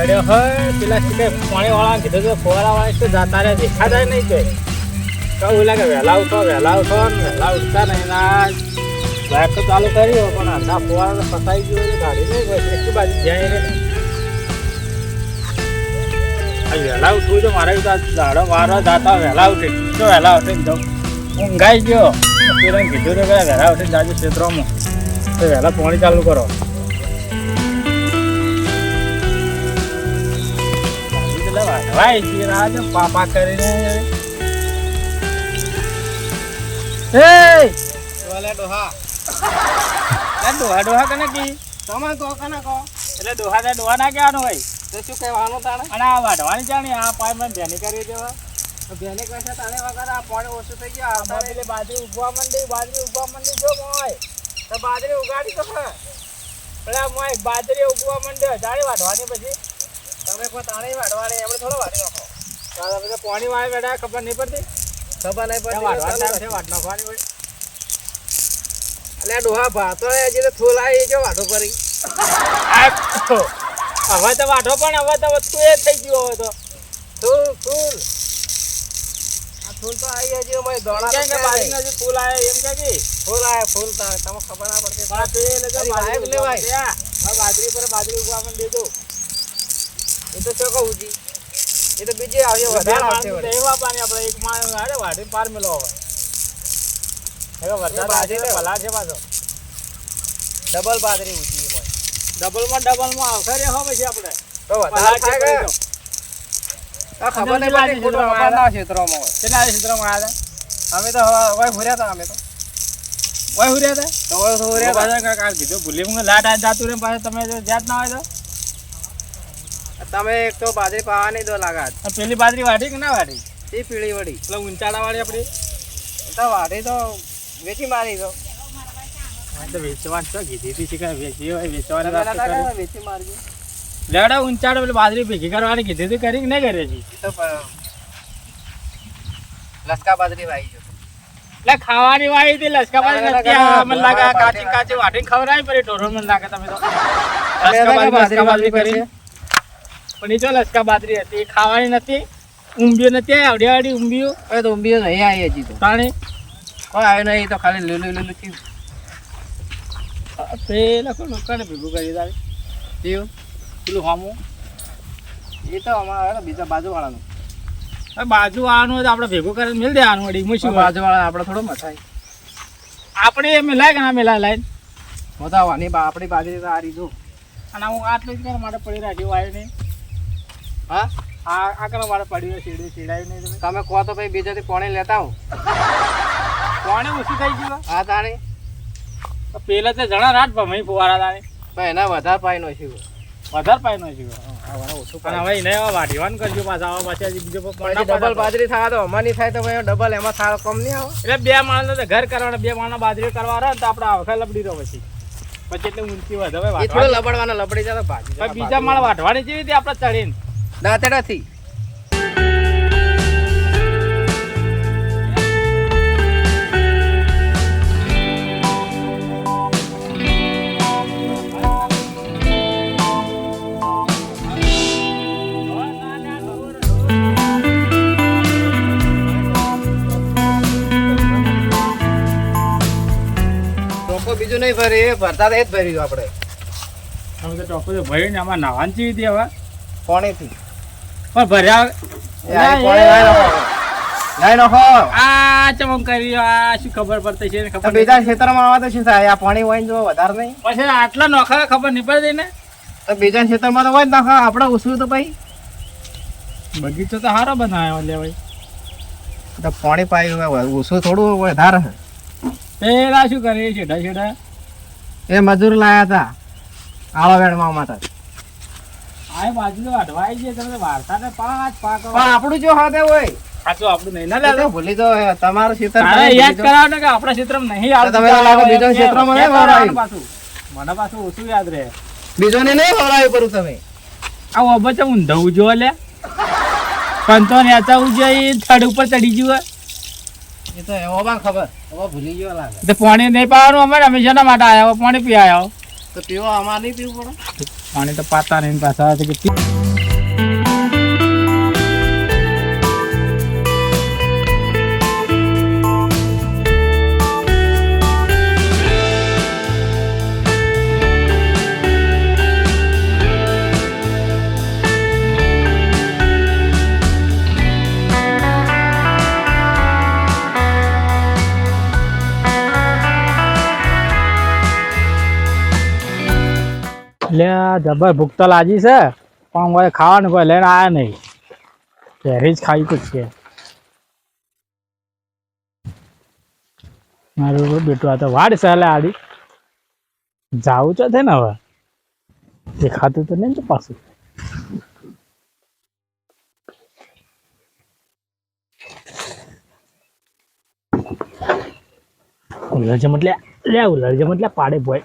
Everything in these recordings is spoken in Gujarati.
ચડ્યો હોય, પેલા શું કે પાણી વાળા કીધું કે ફોવાળા વાળા તો જતા રહે દેખાતા નહીં કે. કહું લાગે, વહેલા ઉઠો વહેલા ઉઠો વહેલા ઉઠતા નહીં, ના. બાઇક તો ચાલુ કરી હોય, પણ અડધા ફુવારા ફસાઈ ગયું હોય, ગાડી નહીં હોય, એટલી બાજુ જાય રે વહેલા ઉઠવું તો મારે દાડો મારવા જાતા, વહેલા ઉઠી. તો વહેલા ઉઠીને જાઉં ઊંઘાઈ ગયો. પેલા કીધું તો કે વહેલા ઉઠીને જાજો ક્ષેત્રોમાં. તો વહેલા પાણી ચાલુ કરો. એટલે વાઢવાય છે રાજ પાપા કરીને એ! વાલા ડોહા. એ ડોહા ડોહા કને કી? તમે કહો કને કહો. એટલે ડોહા ને ડોહા ના કહેવાનું હોય. તો શું કહેવાનું તાણે? અને આ વાઢવાની જાણી આ પાયમાં ધ્યાની કરી દેવા ભેની કહેશે તાણે વગર આ પાણી ઓછું થઈ ગયું આ આવતા એટલે બાજરી ઉગવા માંડી બાજરી ઉગવા માંડી જો મોય. તો બાજરી ઉગાડી તો ખરા. પેલા મોય બાજરી ઉગવા માંડ્યો જાણી વાઢવાની પછી. તમે કોઈ તાણે વાળવાની એમણે થોડો વાળી નાખો. તારા બધા પાણી વાળે બેઠા ખબર નહીં પડતી? ખબર નહીં ત્યાં વાઢવાનું ટાઈમ છે વાઢ નાખવાની હોય. એટલે ડોહા ભાતો હજી તો જો વાઢો કરી હવે તો વાઢો પણ હવે તો વસ્તુ એ થઈ ગયો હવે તો. ફૂલ આ ફૂલ તો આવી હજી કે બાજરીના જે ફૂલ આવે એમ કે કી? ફૂલ આવે ફૂલ તો તમે ખબર ના પડતી. બાજરી લેવાય. બાજરી પર બાજરી ઉગવા પણ તો એ તો શું કહું છું? એ તો બીજી આવશે વધારે આવશે. એવા પાણી આપણે એક માં હારે વાઢી પાર મેલો હવે હવે વરસાદ આજે તો- ભલા છે પાછો. ડબલ બાજરી ઊંચી એમાં. ડબલમાં ડબલમાં આવશે રે હવે છે આપણે. તો વધારે છે થાય કે? આ ખબર નહીં પડી પડતી છે કુટુંબ તો અમારના ક્ષેત્રોમાં હોય. કેટલા ક્ષેત્રમાં આવ્યા અમે તો હવે ભર્યા હતા અમે તો. હતા ઓય હુર્યા હતા? તો તો તો હતા. પાછા આ કીધું ભૂલી લાટ આ જાતું રે પાછા તમે જો જાત ના હોય તમે એક તો બાજરી પાવા નહીં દો લાગા પેલી બાજરી વાઢી કે ના વાઢી? એ પીળી વળી એટલે ઊંચાડા વાળી આપણી તો વાઢી તો વેચી મારી તો. ઊંચાડો પેલી બાજરી ભેગી કરવાની કીધી હતી કરી નહીં કરી તો લસકા બાજરી વાઈ જો એટલે ખાવાની વાળી હતી લસકા બાજરી નથી મને લાગે કાચી કાચી વાટીને ખવડાવી પડી ઢોરો મને લાગે તમે તો. લસકા બાજરી કરી પણ એ જો લસકા બાજરી હતી એ ખાવાની નથી ઊંબીઓ નથી આવડી આવડી ઊંબીઓ હવે તો ઊંબીઓ નહીં આવી હજી તો. પાણી કોઈ આવ્યો નહીં તો ખાલી લીલું લીલું થયું પેલા કોઈ કોને ભેગું કરી તારે થયું પેલું હામું? એ તો અમારા ને બીજા બાજુવાળાનું. હવે બાજુ આનું હોય તો આપણે ભેગું કરીને મિલ દેવાનું વળી એમાં શું? બાજુવાળા આપણે થોડો મથાય. આપણે એ મિલાય કે ના મિલાય લાઈન? મોટાવાની બા આપણી બાજરી તો આ રીધું અને હું આટલું જ કરવા માટે પડી રાખ્યું આવ્યું નહીં. હા? આ આ કરવા માટે પડ્યું સીડું સીડાયું નહીં તમે? તમે કહો તો ભાઈ બીજાથી કોણે લેતા હું કોણે ઓછું થઈ ગયું હા તાણી. તો પેલા તો જણા રાત ભમાઈ ફુવારા તાણી. પણ એના વધારે પાઈ નો છે વધારે પાઈ નો છે પણ હવે એને કરજો પાછા આવા પાછા હજી બીજો પણ ના ડબલ બાજરી થાય તો અમારી થાય તો ડબલ એમાં થાય કમ નહીં એટલે બે માણસ તો ઘર કરવાના બે માણસ બાજરી કરવા તો આપણે આવખા લબડી રહો પછી. પછી એટલે ઊંચી વધે. લબડવાના લબડી જાય તો બીજા માળ વાટવાની જેવી આપડે આપણે ચડીને? દાંતેડાથી બીજું નહીં ભરી ભરતા એ જ ભર્યું આપણે. ચોખ્ખું ભરીને આમાં નાવાની ચીવી હતી હવે પાણીથી. પણ ભર્યા. પાણી નાખો. આ કરી આ શું ખબર પડતી છે? ખબર બીજા ક્ષેત્રમાં આવે તો શું થાય? આ પાણી હોય જો વધારે નહીં. નહીં. પછી આટલા નોખા ખબર નહીં પડતી ને? તો બીજા ક્ષેત્રમાં તો હોય જ નાખો. આપણે તો ભાઈ બગીચો તો સારો બનાવ્યો લે ભાઈ. તો પાણી પાયું ઓછું થોડું વધારે પેલા શું કરીએ? છેડા છેડા. એ મજૂર લાયા હતા. આળો માં માટે. આ બાજુ તો છે તમે વાર્તા ને પાંચ પાક. આપણું જો હાથે હોય. સાચું આપણું નહીં ના લેતો ભૂલી તો તમારું ક્ષેત્ર યાદ કરાવો કે આપણા ક્ષેત્રમાં નહીં આવતું. તમે તો લાગે બીજા એમ કે ક્ષેત્રમાં નહીં યાદ પાછું. મને પાછું ઓછું યાદ રહે. બીજોને નહીં વવરાયું કરું તમે. આ ઓબો છે ઊંધવું જો લે. પણ તો નેચાવું જોઈએ થડ ઉપર ચડી હોય. એ તો એવો બા ખબર એવો ભૂલી ગયો લાગે. તો પાણી નહીં પાવાનું અમે અમે માટે આવ્યા? પાણી પી આવ્યા. તો પીવો અમારે નહીં પીવું પડે? પાણી તો પાતા નહીં પાછા જબર ભૂખ તો લાગી છે પણ કોઈ ખાવાનું કોઈ લઈને આવ્યા નહીં ઘરે જ ખાઈ કુછ છે મારું બેટું આ તો વાડ છે એટલે આડી જાવું તો છે ને હવે દેખાતું તો નહીં ને પાછું ઉલરજે મતલે લે ઉલરજે મતલે પાડે બોય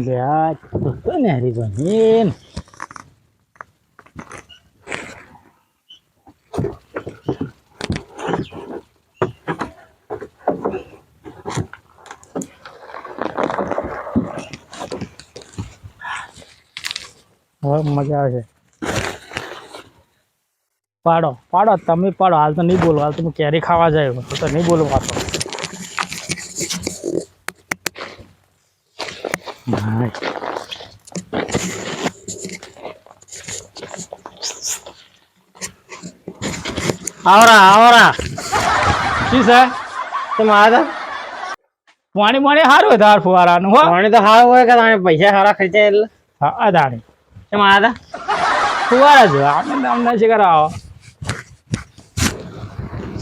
લે кто не резонин? મજા આવશે પાડો પાડો, તમે પાડો. હાલ તો નહીં બોલો હાલ તો હું કેરી ખાવા જાય તો તો નહીં બોલવા પાછો આવરા આવરા. શું છે? તમે આવ્યા પાણી પાણી સારું હતું હાર ફુવારાનું હો. પાણી તો સારું હોય કે તમે પૈસા સારા ખર્ચે એટલે. હા અદાણી તમે આવ્યા ફુવારા જો આપણે તમને શું કરાવો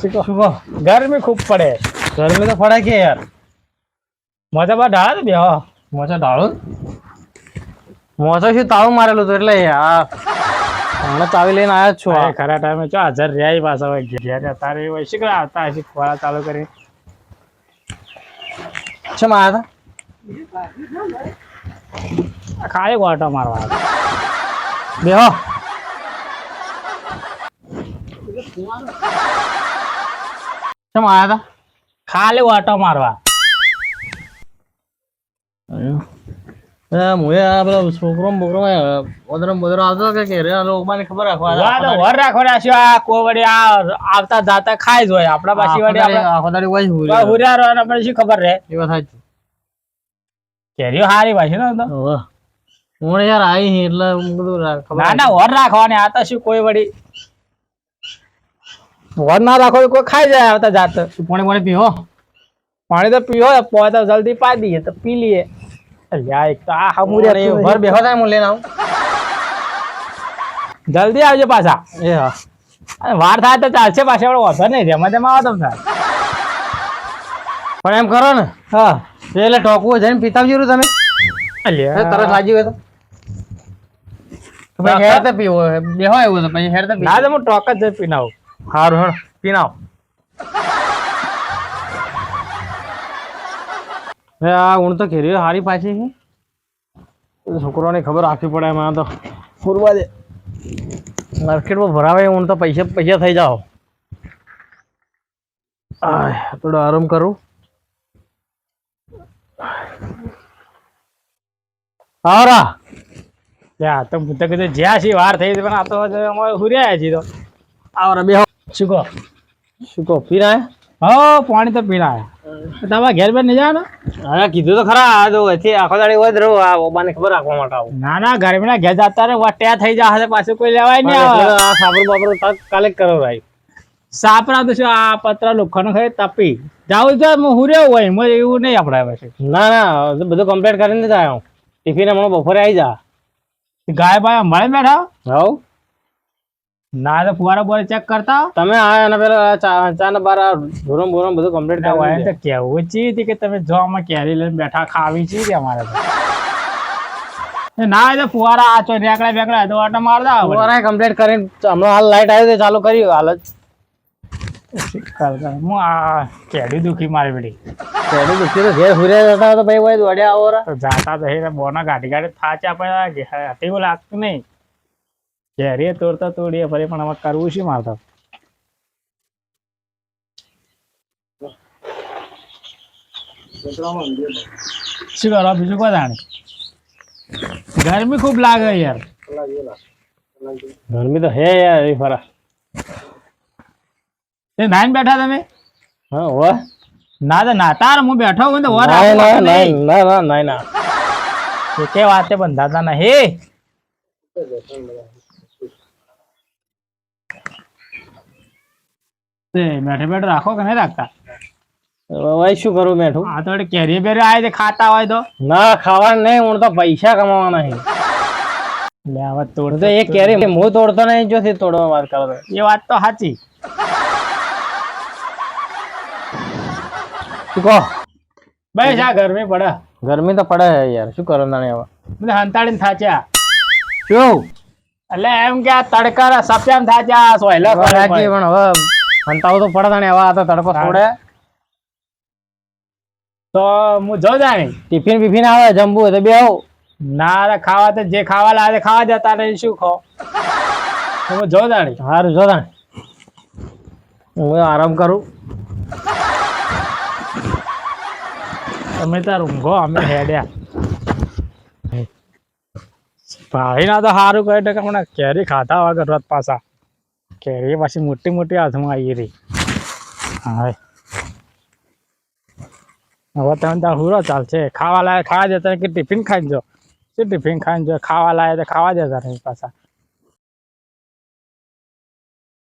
શીખો ગરમી ખૂબ પડે. ગરમી તો પડે કે યાર? મોજા બા ઢાળા બે મોચો ડાળું મોચો શું તાવ મારેલું હતું એટલે યાર. હમણાં ચાવી લઈને આવ્યા છું આ ખરા ટાઈમે ચો હાજર રહ્યા પાછા હોય ઘેર જતા હોય. શીખરા આવતા હશે ખોળા ચાલુ કરી. છે આવ્યા ખાલી ગોટો મારવા. બેહો. કેમ આવ્યા હતા? ખાલી ગોટો મારવા. મુએ આ પેલા છોકરો બોકરો ઓદરો બોદરો આવતો કે કે રે લોકોને ખબર રાખવા વાહ વર રાખો રાખ્યો આ કોવડી આ આવતા જાતા ખાઈ જ હોય પાછી આપણે હુરી આપણે શું ખબર રહે? એ વાત સાચી. કેરીઓ હારી પાછી ને તો. હું યાર આવી હી એટલે બધું ખબર ના ના વર રાખવાની આ તો શું કોઈ વળી વર ના રાખો કોઈ ખાઈ જાય આવતા જાત. પાણી પાણી પીવો? પાણી તો પીવો પોતા જલ્દી પા દઈએ તો પી લઈએ. અલ્યા એક તો આ હમુરિયા ઘર બેહો થાય હું લઈને આવું. જલ્દી આવજો પાછા. એ હા. વાર થાય તો ચાલશે પાછા આપણે વાંધો નહીં જેમાં તેમાં આવો તમે પણ એમ કરો ને. હા. એટલે ટોકવું જઈને પીતા જરૂર તમે. તરત લાગી હોય તો. હેર તો પીવો બેહો એવું તો પછી હેર તો ના તો હું ટોક જ પીનાવું. સારું હેડ પીને આવ હવે આ ઊણ તો ઘેરી હારી પાછી છે છોકરોને ખબર રાખવી પડે એમાં તો. ફૂરવા દે. માર્કેટમાં ભરાવે ઊણ તો પૈસા પૈસા થઈ જાઓ. થોડો આરામ કરું. આવરા યા તો હું તો કીધું જ્યાં છે વાર થઈ પણ આ તો અમારે હુર્યા છીએ તો. આવરા બે શું કહો? શું કહો પીના હો પાણી તો આવ્યા તમારા ઘેર બેન નહીં જાવ અરે કીધું તો ખરા આ તો એથી આખો દાડી વધ જ આ ઓબાને ખબર રાખવા માટે આવું. ના ના ગરમીના ઘેર જતા રે વટ્યા થઈ જશે પાછું કોઈ લેવાય નહીં આવે. આ સાબરો બાબરો કલેક્ટ કરો ભાઈ. સાપરા તો શું આ પત્ર લોખંડ ખાઈ તપી. જાવું તો હું હુર્યો હોય એમાં એવું નહીં આપણે પાસે ના ના બધું કમ્પ્લીટ કરીને જ આવ્યો. ટિફિન હમણાં બપોરે આવી જા. ગાય ભાઈ મળે બેઠા? હવ. ના તો ફુવારા બોરે ચેક કરતા તમે આ અને પેલા ચા ને બાર ધોરમ બોરમ બધું કમ્પ્લીટ કરવા આવ્યા તો કેવું ચી હતી કે તમે જો આમાં કેરી લઈને બેઠા ખાવી ચી કે અમારે તો. ના તો ફુવારા આ ચો રેકડા બેકડા તો આટો મારતા ફુવારા કમ્પ્લીટ કરીને હમણાં હાલ લાઈટ આવી તો ચાલુ કર્યું હાલ જ. કર કર. હું આ કેડી દુખી મારી બેટી. કેડી દુખી તો ઘેર ફૂર્યા જતા તો ભાઈ ભાઈ દોડ્યા આવો. તો જાતા તો હે બોના ગાડી ગાડી થાચા પડ્યા હતી લાગતું નહીં. કેરી તોડતા તોડીએ ફરી પણ હવે કરવું શું મારે શું કરો? બીજું કોઈ જાણે ગરમી ખૂબ લાગે યાર. ગરમી તો હે યાર એ ફરા. એ નાઈન બેઠા તમે? હા ઓ ના તો નાતા હું બેઠો હું તો વર ના ના. ના ના ના ના. કે વાતે બંધાતા નહીં તે બેઠે બેઠે રાખો કે નહીં રાખતા? હવે શું કરું બેઠું આ તો કેરી બેરી આવે છે ખાતા હોય તો. ના ખાવાનું નહીં હું તો પૈસા કમાવાના છે. લે હવે તોડતો એ કેરી હું તોડતો નહીં જોથી તોડવા વાત કરો. એ વાત તો સાચી. શું કહો? બસ આ ગરમી પડે. ગરમી તો પડે છે યાર શું કરો તાણે હવે? મને હંતાડીને થાચ્યા. શું? એટલે એમ કે આ તડકા સપ્યામ થાચ્યા સોયલા પણ હવે હંતાવું તો પડે તાણે હવે આ તો તડકો છોડે. તો હું જો જાણી? ટિફિન બિફિન આવે જમવું હોય તો બે આવું. ના રે ખાવા તો જે ખાવા લાવે ખાવા જતા નહીં શું ખો હું જો જાણી? સારું જો જાણી. હું આરામ કરું. તમે તાર ઊંઘો અમે હેડ્યા. ભાઈ ના તો સારું કહે કે હમણાં કેરી ખાતા વગર રથ પાછા. કેરી પાછી મોટી મોટી હાથમાં આવી રહી. હા હવે તમે ત્યાં હુરો ચાલશે. ખાવા લાયક ખાવા જતા કે ટિફિન ખાઈ જો? શું ટિફિન ખાઈ જો? ખાવા લાયક ખાવા જતા નહીં પાછા.